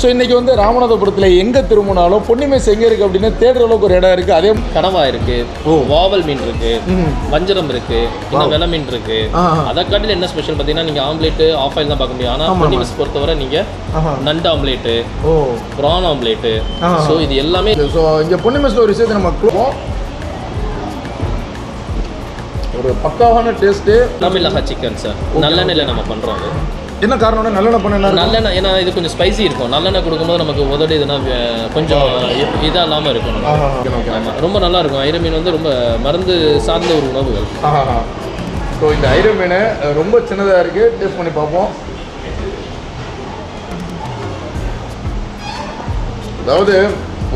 So இன்றைக்கி வந்து ராமநாதபுரத்தில் எங்கே திரும்பினாலும் பொன்னிமேஸ் எங்கே இருக்குது அப்படின்னு தேடுற அளவுக்கு ஒரு இடம் இருக்குது அதே கடவா இருக்கு ஓ. வாவல் மீன் இருக்கு ம். வஞ்சரம் இருக்கு இன்னும் வெலை மீன் இருக்கு. ஆ அதை காட்டில என்ன ஸ்பெஷல் பார்த்தீங்கன்னா நீங்கள் ஆம்லேட்டு ஆஃப் ஆயில் தான் பார்க்க முடியும். ஆனால் பொன்னிமிஸ் பொறுத்தவரை நீங்கள் நண்டு ஆம்லேட்டு ஓ. Prawn omelette. ஸோ இது எல்லாமே ஸோ இங்கே பொன்னிமேஸில் ஒரு விஷயத்தை நம்ம ஒரு பக்காவான டேஸ்ட்டு தமிழக சிக்கன் சார் நல்லெண்ணெயில் நம்ம பண்ணுறோம் அது. என்ன காரணம்னா நல்லெண்ணெய் பண்ண நல்லெண்ணெய் ஏன்னா இது கொஞ்சம் ஸ்பைசி இருக்கும். நல்லெண்ணெய் கொடுக்கும்போது நமக்கு உதடு இதுனா கொஞ்சம் இதாக இல்லாமல் இருக்கும். ரொம்ப நல்லா இருக்கும். ஐர மீன் வந்து ரொம்ப மருந்து சார்ந்த ஒரு உணவுகள். ஸோ இந்த ஐரோ மீன் ரொம்ப சின்னதாக இருக்குது டேஸ்ட் பண்ணி பார்ப்போம். அதாவது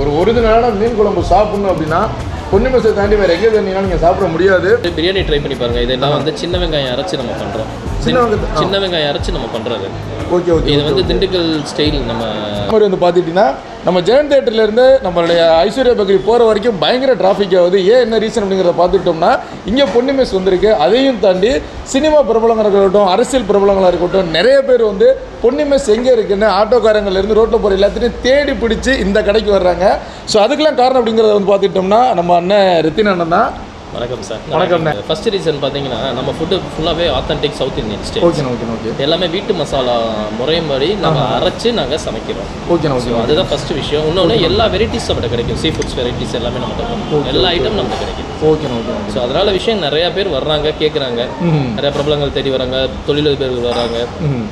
ஒரு ஒரிஜினலான மீன் குழம்பு சாப்பிடணும் அப்படின்னா பொன்னிமசை தாண்டி வேறு எங்கே தண்ணினாலும் நீங்கள் சாப்பிட முடியாது. பிரியாணி ட்ரை பண்ணி பாருங்க. இதெல்லாம் வந்து சின்ன வெங்காயம் அரைச்சு நம்ம பண்றோம். சின்ன வெங்காயம் அரைச்சு நம்ம பண்றது. ஓகே ஓகே இது வந்து திண்டுக்கல் ஸ்டைல் நம்ம மாதிரி வந்து பார்த்துட்டிங்கன்னா நம்ம ஜெயன் தேட்டர்லேருந்து நம்மளுடைய ஐஸ்வர்யா பேக்கரி போகிற வரைக்கும் பயங்கர டிராஃபிக் ஆகுது. ஏன் என்ன ரீசன் அப்படிங்கிறத பார்த்துக்கிட்டோம்னா இங்கே பொன்னிமேஸ் வந்திருக்கு அதையும் தாண்டி சினிமா பிரபலங்களாக இருக்கட்டும் அரசியல் பிரபலங்களாக இருக்கட்டும் நிறைய பேர் வந்து பொன்னிமேஸ் எங்கே இருக்குன்னு ஆட்டோக்காரங்கள்லேருந்து ரோட்டில் போகிற எல்லாத்தையும் தேடி பிடிச்சி இந்த கடைக்கு வர்றாங்க. ஸோ அதுக்கெல்லாம் காரணம் அப்படிங்கிறத வந்து பார்த்துக்கிட்டோம்னா நம்ம அண்ணன் ரித்தின் அண்ணன் தான். வணக்கம் சார். வணக்கம். ஃபர்ஸ்ட் ரீசன் பார்த்தீங்கன்னா நம்ம ஃபுட்டு ஃபுல்லாகவே ஆத்தென்டிக் சவுத் இந்தியன் ஸ்டைல் ஓகேண்ணா ஓகேண்ணா ஓகே எல்லாமே வீட்டு மசாலா முறையும்படி நாங்கள் அரைச்சு நாங்கள் சமைக்கிறோம். ஸோ ஓகே அதுதான் ஃபர்ஸ்ட் விஷயம். இன்னொன்று எல்லா வெரைட்டிஸ் நம்மகிட்ட கிடைக்கும். சீ ஃபுட்ஸ் வெரைட்டிஸ் எல்லாமே நம்மகிட்ட. எல்லா ஐட்டம் நமக்கு கிடைக்கும். ஓகேண்ணா ஓகே ஸோ அதனால விஷயம் நிறைய பேர் வர்றாங்க கேட்குறாங்க நிறைய பிரபலங்கள் தேடி வராங்க தொழிலதிபர்கள் வராங்க.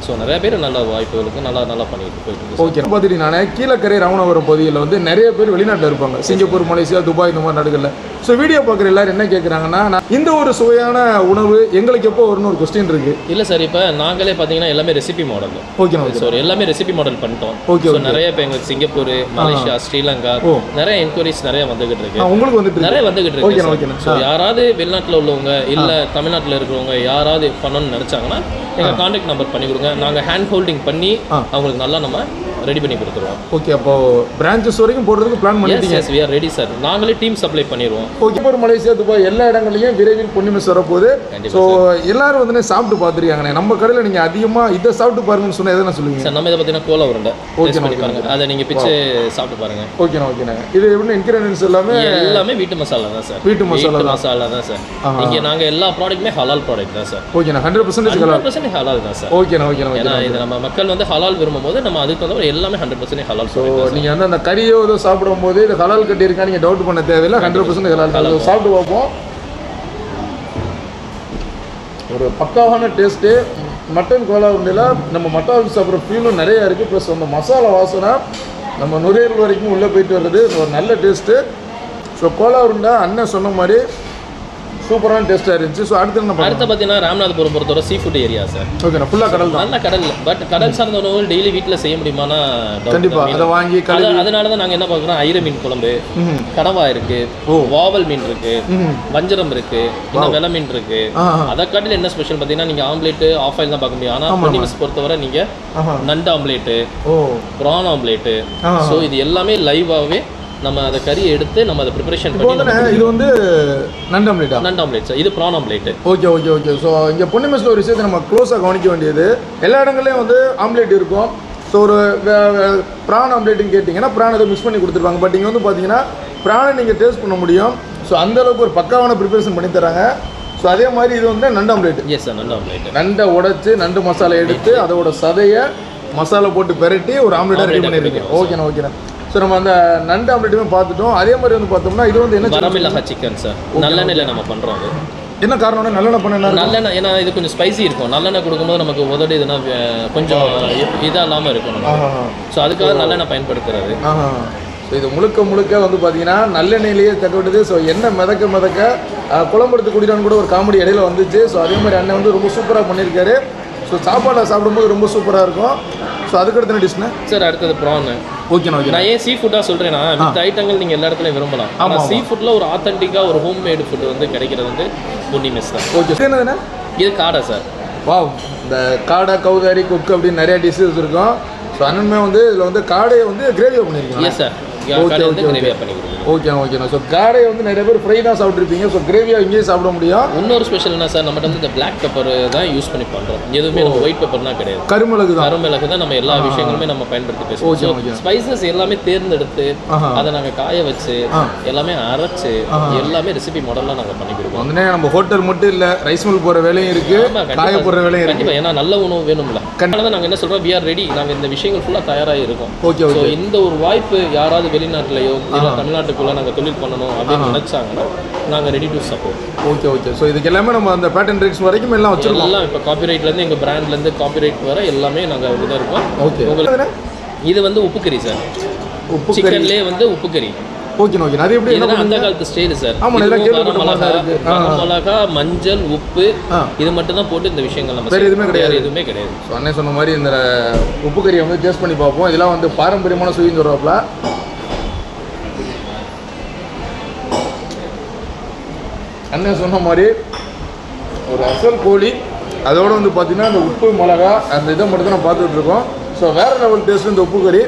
ஸோ நிறைய பேர் நல்ல வாய்ப்புகளுக்கு நல்லா நல்லா பண்ணிட்டு போயிட்டு ஓகே பார்த்துட்டீங்கன்னா கீழக்கரை ராமநாதபுரம் பகுதியில் வந்து நிறைய பேர் வெளிநாட்டில் இருப்பாங்க. சிங்கப்பூர் மலேசியா துபாய் இந்த மாதிரி நாடுகளில். ஸோ வீடியோ பார்க்குற எல்லாரும் என்ன கேட்குறாங்கன்னா இந்த ஒரு சுவையான உணவு எங்களுக்கு எப்போ வரும்னு ஒரு கொஸ்டின் இருக்கு. இல்லை சார் இப்போ நாங்களே பார்த்தீங்கன்னா எல்லாமே ரெசிபி மாடல் ஓகே ஸோ எல்லாமே ரெசிபி மாடல் பண்ணிட்டோம். ஓகே நிறைய இப்போ எங்களுக்கு சிங்கப்பூர் மலேசியா ஸ்ரீலங்கா. நிறைய என்கொயரிஸ் நிறைய வந்துகிட்டு இருக்கு. உங்களுக்கு வந்துட்டு. நிறைய வந்துகிட்டு இருக்கு. ஸோ யாராவது வெளிநாட்டில் உள்ளவங்க இல்லை தமிழ்நாட்டில் இருக்கிறவங்க யாராவது பண்ணணும்னு நினச்சாங்கன்னா எங்கள் காண்டாக்ட் நம்பர் பண்ணி கொடுங்க. நாங்கள் ஹேண்ட் ஹோல்டிங் பண்ணி. அவங்களுக்கு நல்லா நம்ம ரெடி பண்ணி கொடுத்துருவோம். ஓகே அப்போ பிரான்ச்சஸ் வரைக்கும் போடுறதுக்கு பிளான் பண்ணிட்டீங்க? Yes we are ready sir நாங்களே டீம் சப்ளை பண்ணிடுவோம் ஓகே மலேசியா துபாய் எல்லா இடங்கள்லையும் விரைவில் பொன்னிமிஸ் வரப்போகுது ஸோ எல்லாரும் வந்து சாப்பிட்டு பார்த்துருக்காங்கண்ணே? நம்ம கடையில் நீங்கள் அதிகமாக இதை சாப்பிட்டு பாருங்கன்னு சொன்னால் எதை சொல்லுவீங்க? சார் நம்ம இதை பார்த்தீங்கன்னா கோலா உருண்டை ஓகே, பண்ணி பாருங்க. அதை நீங்கள் பிச்சு சாப்பிட்டு பாருங்க. ஓகேண்ணா ஓகேண்ணா இது எப்படி இன்க்ரீடியன்ஸ் எல்லாமே? எல்லாமே வீட்டு மசாலா தான் சார் வீட்டு மசாலா மசாலா தான் சார். இங்கே நாங்கள் எல்லா ப்ராடக்ட்டுமே ஹலால் ப்ராடக்ட் தான் சார் ஓகேண்ணா ஹண்ட்ரட் பர்சன்டேஜ் ஹண்ட்ரட் பர்சன்ட் ஹலால் தான் சார் ஓகேண்ணா ஓகேண்ணா ஏன்னா இது நம்ம மக்கள் வந்து ஹலால் விரும்பும்போது நம்ம அதுக்கு தகுந்த எல்லாமே ஹண்ட்ரட் பர்சன்ட் ஹலால் ஸோ நீங்கள் வந்து அந்த கறியோ ஏதோ சாப்பிடும்போது இது ஹலால் கட்டி இருக்கா நீங்கள் டவுட் பண்ண தேவையில்லை ஹண்ட்ரட் பர்சன்ட் ஹலால் சாப்பிட்டு பார்ப்போம். ஒரு பக்காவான டேஸ்ட்டு மட்டன் கோலா உண்டியில் நம்ம மட்டன் சாப்பிட்ற ஃபீலும் நிறைய இருக்குது ப்ளஸ் அந்த மசாலா வாசனை நம்ம நுரையீரல் வரைக்கும் உள்ளே போயிட்டு வருது இது ஒரு நல்ல டேஸ்ட்டு ஸோ கோலா உருண்டை அண்ணன் சொன்ன மாதிரி சூப்பரான டேஸ்ட்டாக இருந்துச்சு. ஸோ அடுத்து என்ன அடுத்து பார்த்தீங்கன்னா ராமநாதபுரம் பொறுத்தவரை சீ ஃபுட் ஏரியா சார் ஓகேண்ணா ஃபுல்லாக கடல் நல்ல கடல். பட் கடல் சார்ந்த உணவு டெய்லி வீட்டில் செய்ய முடியுமானா. கண்டிப்பாக அதை வாங்கி அதனால தான் நாங்கள் என்ன பார்க்குறோம் ஐர மீன் குழம்பு கடவா இருக்கு. வாவல் மீன் இருக்கு வஞ்சரம் இருக்கு இன்னும் வெலை மீன் இருக்கு. அதை காட்டில என்ன ஸ்பெஷல் பார்த்தீங்கன்னா நீங்கள் ஆம்லேட்டு ஆஃப் ஆயில் தான் பார்க்க முடியும். ஆனால் பொன்னிமிஸ் பொறுத்தவரை நீங்கள் நண்டு ஆம்லேட்டு ப்ரான் ஆம்லேட்டு ஸோ இது எல்லாமே லைவாகவே நம்ம அதை கறியை எடுத்து நம்ம அதை ப்ரிப்பரேஷன் பண்ணி இது வந்து நண்டு ஆம்லேட்டா நண்டு ஆம்லேட் சார் இது prawn omelette okay okay okay so இங்கே பொன்னிமெஸில் ஒரு விஷயத்தை நம்ம க்ளோஸாக கவனிக்க வேண்டியது. எல்லா இடங்கள்லையும் வந்து ஆம்லேட் இருக்கும். ஸோ ஒரு ப்ரான் ஆம்லேட்டுன்னு கேட்டிங்கன்னா ப்ரான் அதை மிக்ஸ் பண்ணி கொடுத்துருப்பாங்க. பட் இங்கே வந்து பார்த்தீங்கன்னா ப்ரானை நீங்கள் டேஸ்ட் பண்ண முடியும். ஸோ அந்த அளவுக்கு ஒரு பக்காவான ப்ரிப்பரேஷன் பண்ணி தராங்க. ஸோ அதே மாதிரி இது வந்து நண்டு ஆம்லேட் எஸ் சார் நண்டு ஆம்லேட்டு நண்டை உடைச்சு நண்டு மசாலா எடுத்து அதோட சதையை மசாலா போட்டு பெரட்டி ஒரு ஆம்லேட்டாக ரெடி பண்ணியிருக்கேன் ஓகேண்ணா ஓகேண்ணா ஸோ நம்ம அந்த நண்டு ஆம்லேட்டுமே பார்த்துட்டோம். அதே மாதிரி வந்து பார்த்தோம்னா இது வந்து என்ன வரமிளகா சிக்கன் சார் நல்லெண்ணெயில் நம்ம பண்ணுறோம் அது. என்ன காரணம்னா நல்லெண்ணெய் பண்ண என்ன நல்லெண்ணெய் ஏன்னா இது கொஞ்சம் ஸ்பைசி இருக்கும். நல்லெண்ணெய் கொடுக்கும்போது நமக்கு உதடு இதுனா கொஞ்சம் இதாக இல்லாமல் இருக்கும் ஸோ அதுக்காக நல்லெண்ணெய் பயன்படுத்துறது. ஸோ இது முழுக்க முழுக்க வந்து பார்த்தீங்கன்னா நல்லெண்ணெயிலேயே தக்கவிட்டது ஸோ எண்ணெய் மிதக்க மிதக்க குழம்பு எடுத்து குடிக்கலான்னு கூட ஒரு காமெடி இடையில வந்துச்சு. ஸோ அதே மாதிரி அண்ணன் வந்து ரொம்ப சூப்பராக பண்ணியிருக்காரு. ஸோ சாப்பாடை சாப்பிடும்போது ரொம்ப சூப்பராக இருக்கும். ஸோ அதுக்கடுத்து என்ன டிஷ்னு சார் அடுத்தது ப்ரான் ஓகேண்ணா ஓகே நான். ஏன் சீ ஃபுட்டாக சொல்கிறேன்னா மித்த ஐட்டங்கள் நீங்கள் எல்லா இடத்துலையும் விரும்பலாம். ஆனால் சீ ஃபுட்டில் ஒரு ஆத்தென்டிக்காக ஒரு ஹோம் மேடு ஃபுட் வந்து கிடைக்கிறது வந்து பொன்னி மெஸ் தான். ஓகே என்னதுண்ணே இது காடை சார் வாவ் இந்த காடை கௌதாரி கொக்கு அப்படின்னு நிறைய டிஷ்ஷஸ் இருக்கும். ஸோ அண்ணனுமே வந்து இதில் வந்து காடையை வந்து கிரேவியாக பண்ணியிருக்கீங்க எஸ் சார் காடை கிரேவியாக பண்ணி கொடுக்குறோம் ஓகேண்ணா ஓகேண்ணா ஸோ காடையை வந்து நிறைய பேர் ஃப்ரை தான் சாப்பிட்ருப்பீங்க ஸோ கிரேவியாக இங்கேயே சாப்பிட முடியும். இன்னொரு ஸ்பெஷல் என்ன சார் நம்மகிட்ட வந்து இந்த பிளாக் பெப்பர் தான் யூஸ் பண்ணி பண்ணுறோம் எதுவுமே நம்ம ஒயிட் பெப்பர்னா கிடையாது. கருமிளகு தான். கருமிளகு தான் நம்ம எல்லா விஷயங்களுமே நம்ம பயன்படுத்தி ஓகே, பேசுவோம் ஓகே. ஸ்பைசஸ் எல்லாமே தேர்ந்தெடுத்து. அதை நாங்கள் காய வச்சு. எல்லாமே அரைச்சு எல்லாமே ரெசிபி மாடல்லாம் நாங்கள் பண்ணி கொடுப்போம். நம்ம ஹோட்டல் மட்டும் இல்லை ரைஸ் மில் போகிற வேலையும் இருக்கு ஆமா, காய. போடுற வேலையும் இருக்கு. கண்டிப்பா ஏன்னா நல்ல உணவு வேணும்ல. அதனால தான் நாங்கள் என்ன சொல்றோம் வி ஆர் ரெடி நாங்கள் இந்த விஷயங்கள் ஃபுல்லாக தயாராக இருக்கோம். ஓகே ஸோ இந்த ஒரு வாய்ப்பு யாராவது வெளிநாட்டிலையோ இல்லை தமிழ்நாட்டுக்குள்ள நாங்கள் தொழில் பண்ணணும் அப்படின்னு நினைச்சாங்கன்னா நாங்கள் ready to support okay okay so இதுக்கு எல்லாமே நம்ம அந்த பேட்டன் ரைட்ஸ் வரைக்கும் எல்லாம் வச்சிருக்கோம். எல்லாம் இப்போ காப்பிரைட்லேருந்து எங்கள் பிராண்ட்லேருந்து காப்பிரைட் வர எல்லாமே நாங்கள் இதாக இருக்கோம். ஓகே உங்களுக்கு இது வந்து உப்புக்கறி சார் உப்பு சிக்கன்லேயே வந்து உப்புக்கறி. ஓகே ஓகே அது எப்படி இதெல்லாம் அந்த காலத்து ஸ்டைல் சார் ஆமா, நல்லா மிளகா மஞ்சள் உப்பு. இது மட்டும் தான் போட்டு இந்த விஷயங்கள் நம்ம வேற. எதுவுமே கிடையாது. எதுவுமே கிடையாது. ஸோ அண்ணன் சொன்ன மாதிரி இந்த உப்பு கறியை வந்து டேஸ்ட் பண்ணி பார்ப்போம். இதெல்லாம் வந்து பாரம்பரியமான சுவின்னு சொல்கிறாப்புல அண்ணன் சொன்ன மாதிரி ஒரு அசல் கோழி அதோட வந்து பார்த்தீங்கன்னா இந்த உப்பு மிளகா அந்த இதை மட்டும் தான் பார்த்துட்டு இருக்கோம். ஸோ வேற லெவல் டேஸ்ட் இந்த உப்பு கறி.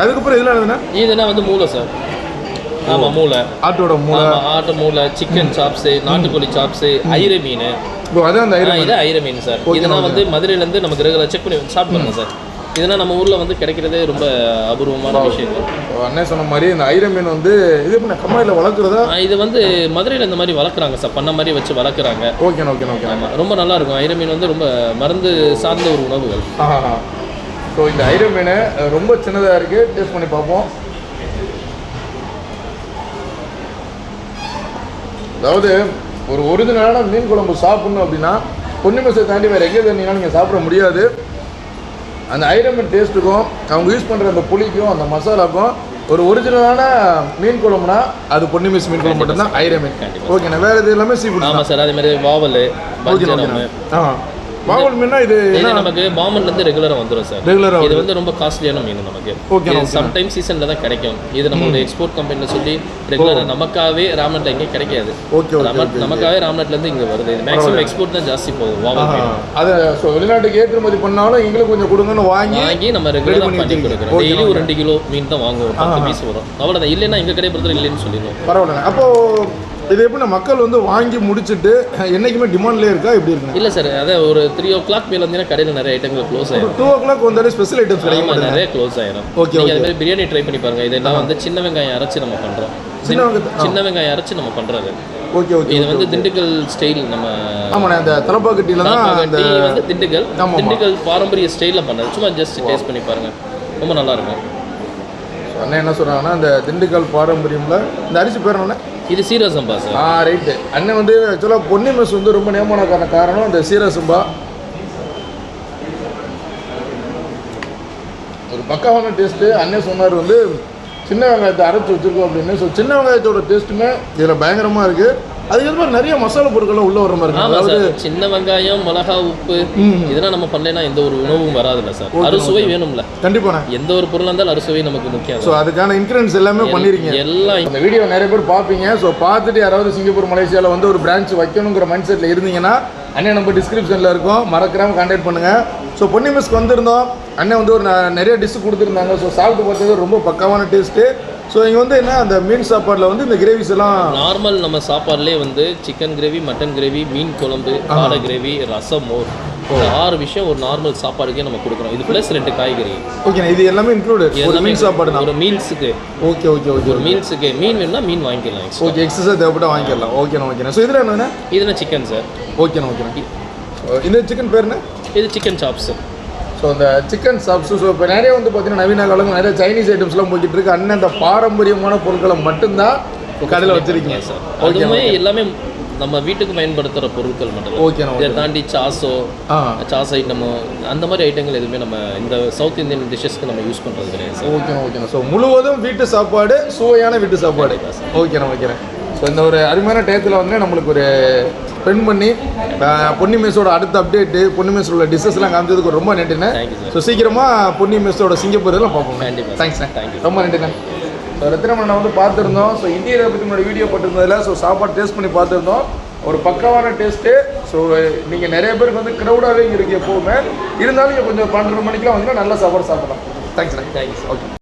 அதுக்கப்புறம் இதெல்லாம் என்னதுன்னா இதுனா வந்து மூளை சார் ஆமா மூளை. ஆட்டோட மூளை. ஆட்டு மூளை சிக்கன் சாப்ஸு நாட்டுக்கோழி சாப்ஸு ஐர மீன். இப்போ அதான் அந்த ஆ, ஐரம் இது ஐர மீன் சார். இதெல்லாம். வந்து மதுரையிலேருந்து நமக்கு ரெகுலர் செக் பண்ணி சாப்பிடுங்க சார். இதெல்லாம் நம்ம ஊர்ல வந்து கிடைக்கிறதே ரொம்ப அபூர்வமான விஷயங்கள். அண்ணன் சொன்ன மாதிரி இந்த ஐரம் மீன் வந்து இது பண்ண கம்மாயில் வளர்க்குறதா? இது வந்து மதுரையில் இந்த மாதிரி வளர்க்குறாங்க சார். பண்ண மாதிரி வச்சு வளர்க்குறாங்க. ஓகேண்ணா ஓகேண்ணா ஓகே. ஆமா ரொம்ப நல்லா இருக்கும். ஐர மீன் வந்து ரொம்ப மருந்து சார்ந்த ஒரு உணவுகள். ஸோ இந்த ஐரம் மீன் ரொம்ப சின்னதாக இருக்குது டேஸ்ட் பண்ணி பார்ப்போம். அதாவது ஒரு ஒரிஜினலான மீன் குழம்பு சாப்பிடணும் அப்படின்னா பொன்னிமசை தாண்டி வேறு எங்கே தண்ணினாலும் நீங்கள் சாப்பிட முடியாது. அந்த ஐரம் மீன் டேஸ்ட்டுக்கும் அவங்க யூஸ் பண்ணுற அந்த புளிக்கும் அந்த மசாலாக்கும் ஒரு ஒரிஜினலான மீன் குழம்புனா அது பொன்னிமிஸ் மீன் குழம்பு மட்டும்தான் ஐரம் மீன் கண்டிப்பா. ஓகேண்ணா வேறு இது எல்லாமே சீ ஃபுட் ஆமா சார் அதே மாதிரி வாவல் ஓகேண்ணா ஆ. வாவல் மீன்னா இது இது நமக்கு பாம்பன்ல இருந்து ரெகுலரா வந்துரும் சார். ரெகுலராக இது வந்து ரொம்ப காஸ்ட்லியான மீன் நமக்கு. Okay. சம்டைம் சீசன்ல தான் கிடைக்கும். இது நம்மளோட எக்ஸ்போர்ட் கம்பெனில சொல்லி ரெகுலரா நமக்காவே ராம்நாட்ல எங்கேயும் கிடைக்காது. ஓகே ஓகே நம்ம- நமக்காவே ராம்நாட்ல இருந்து இங்க வருது. இது மேக்ஸிமம் எக்ஸ்போர்ட் தான் ஜாஸ்தி போகும் மீன். அதை ஸோ வெளிநாட்டுக்கு ஏற்றுமதி பண்ணாலும் எங்களுக்கு கொஞ்சம் கொடுங்கன்னு வாங்கி வாங்கி நம்ம ரெகுலரா பண்ணி. கொடுக்குறோம். டெய்லி ஒரு ரெண்டு கிலோ மீன் தான் வாங்குவோம் பத்து பீஸ் வரும். அவ்வளவுதான். இல்லைன்னா எங்க கடை பொறுத்தவரை இல்லைன்னு சொல்லிடுவோம். பரவாயில்ல அப்போ இது எப்படி மக்கள் வந்து வாங்கி முடிச்சிட்டு என்னைக்குமே டிமாண்ட்லேயே இருக்கா எப்படி இருக்குங்க? இல்ல சார் அదే ஒரு த்ரீ ஓ கிளாக் மேல இருந்தீங்கன்னா கடையில நிறைய ஐட்டங்கள் க்ளோஸ் ஆயிரும். டூ ஓ கிளாக் வந்தாலே ஸ்பெஷல் ஐட்டம்ஸ் கிடைக்க ஆமா மாட்டேங்குது நிறைய க்ளோஸ் Okay, நீங்க அதே மாதிரி பிரியாணி ட்ரை பண்ணி பாருங்க. இதெல்லாம் வந்து சின்ன வெங்காயம் அரைச்சு நம்ம பண்றோம். சின்ன வெங்காயம் அரைச்சு நம்ம பண்றது. ஓகே ஓகே இது வந்து திண்டுக்கல் ஸ்டைல் நம்ம ஆமாண்ணே அந்த தலப்பாக்கட்டியில் தான் அந்த வந்து திண்டுக்கல். திண்டுக்கல் பாரம்பரிய ஸ்டைலில் பண்ணது சும்மா ஜஸ்ட் டேஸ்ட் பண்ணி பாருங்க. ரொம்ப நல்லா இருக்கும். அண்ணன் என்ன சொல்கிறாங்கன்னா இந்த திண்டுக்கல் பாரம்பரியம்ல இந்த அரிசி பேர் என்ன இது சீரக சம்பா சார் ஆ ரைட்டு அண்ணன் வந்து ஆக்சுவலாக பொன்னி மெஸ் வந்து ரொம்ப நியமனக்கான காரணம் இந்த சீரசம்பா ஒரு பக்காவான டேஸ்ட்டு அண்ணன் சொன்னார் வந்து சின்ன வெங்காயத்தை அரைச்சி வச்சிருக்கோம் அப்படின்னு. ஸோ சின்ன வெங்காயத்தோட டேஸ்ட்டுமே இதில் பயங்கரமாக இருக்குது அதுக்கு மாதிரி நிறைய மசாலா பொருட்களும் உள்ள வர மாதிரி அதாவது சின்ன வெங்காயம் மிளகா உப்பு இதெல்லாம் நம்ம பண்ணலைன்னா எந்த ஒரு உணவும் வராதுல்ல சார். அறுசுவை வேணும்ல. கண்டிப்பாண்ணே எந்த ஒரு பொருளாக இருந்தாலும் அறுசுவை நமக்கு முக்கியம். ஸோ அதுக்கான இன்க்ரீடியன்ஸ் எல்லாமே பண்ணிருக்கீங்க. எல்லாம் இந்த வீடியோ நிறைய பேர் பார்ப்பீங்க. ஸோ பார்த்துட்டு யாராவது சிங்கப்பூர் மலேசியாவில் வந்து ஒரு பிரான்ச் வைக்கணுங்கிற மைண்ட் செட்டில் இருந்தீங்கன்னா அண்ணன் நம்ம டிஸ்கிரிப்ஷனில் இருக்கும். மறக்காம கான்டாக்ட் பண்ணுங்கள் ஸோ பொன்னி மிஸ்க்கு வந்திருந்தோம். அண்ணன் வந்து ஒரு நிறைய டிஷ் கொடுத்துருந்தாங்க. ஸோ சாப்பிட்டு பார்த்தது ரொம்ப பக்காவான டேஸ்ட்டு ஸோ இங்கே வந்து என்ன அந்த மீன் சாப்பாடில் வந்து இந்த கிரேவிஸ் எல்லாம் நார்மல் நம்ம சாப்பாடுலேயே வந்து சிக்கன் கிரேவி மட்டன் கிரேவி மீன் குழம்பு காடை கிரேவி ரசம் மோர். ஆறு விஷயம் ஒரு நார்மல் சாப்பாடுக்கே நம்ம கொடுக்குறோம். இது ப்ளஸ் ரெண்டு காய்கறி. ஓகேண்ணா இது எல்லாமே இன்க்ளூடு ஒரு மீன் சாப்பாடு ஒரு மீல்ஸுக்கு ஓகே ஓகே ஓகே ஒரு மீல்ஸுக்கு மீன் வேணும்னா மீன் வாங்கிக்கலாம். ஓகே எக்ஸசைஸ் தேவைப்பட்டா வாங்கிக்கலாம் ஓகேண்ணா ஓகேண்ணா ஸோ இதில் என்னண்ணே இதுனா சிக்கன் சார். ஓகேண்ணா ஓகேண்ணா So, இந்த சிக்கன் பேருண்ணே இது சிக்கன் சாப்ஸ் ஸோ அந்த சிக்கன் சாப்ஸு ஸோ இப்போ நிறைய வந்து பார்த்தீங்கன்னா நவீன காலங்கள் நிறைய சைனீஸ் ஐட்டம்ஸ்லாம் போய்கிட்டு இருக்கு. அண்ணன் அந்த பாரம்பரியமான பொருட்களை மட்டும்தான் கடையில் வச்சிருக்கீங்க. சார் அதுவுமே எல்லாமே நம்ம வீட்டுக்கு பயன்படுத்துகிற பொருட்கள் மட்டும் ஓகேண்ணா இதை தாண்டி சாஸோ சாஸ் ஐட்டமோ அந்த மாதிரி ஐட்டங்கள் எதுவுமே நம்ம இந்த சவுத் இந்தியன் டிஷ்ஷஸ்க்கு நம்ம யூஸ் பண்ணுறது கிடையாது சார் ஓகேண்ணா ஓகேண்ணா ஸோ முழுவதும் வீட்டு சாப்பாடு சுவையான வீட்டு சாப்பாடு. ஓகேண்ணா ஓகேண்ணா ஸோ இந்த ஒரு அருமையான டயத்தில் வந்து நம்மளுக்கு ஒரு ஸ்பெண்ட் பண்ணி பொன்னி மெஸ்ஸோட அடுத்த அப்டேட்டு பொன்னி உள்ள டிஷ்ஷஸ்லாம் காமிச்சதுக்கு ரொம்ப நன்றிண்ணே. ஸோ சீக்கிரமாக பொன்னி மெஸ்ஸோட சிங்கப்பூர் எல்லாம் பார்ப்போம். கண்டிப்பாக தேங்க்ஸ்ண்ணே தேங்க்யூ ரொம்ப நன்றிண்ணே. ஸோ ரத்தினமண்ணை வந்து பார்த்துருந்தோம். ஸோ இந்தியரை பற்றி முன்னாடி வீடியோ போட்டிருந்ததில் ஸோ சாப்பாடு டேஸ்ட் பண்ணி பார்த்துருந்தோம். ஒரு பக்காவான டேஸ்ட்டு ஸோ நீங்கள் நிறைய பேருக்கு வந்து க்ரௌடாகவே இங்கே இருக்கு எப்போவுமே. இருந்தாலும் இங்கே கொஞ்சம் பன்னெண்டு மணிக்கெலாம் வந்து நல்ல சாப்பாடு சாப்பிடலாம். தேங்க்ஸ்ண்ணே தேங்க்யூ சார் ஓகே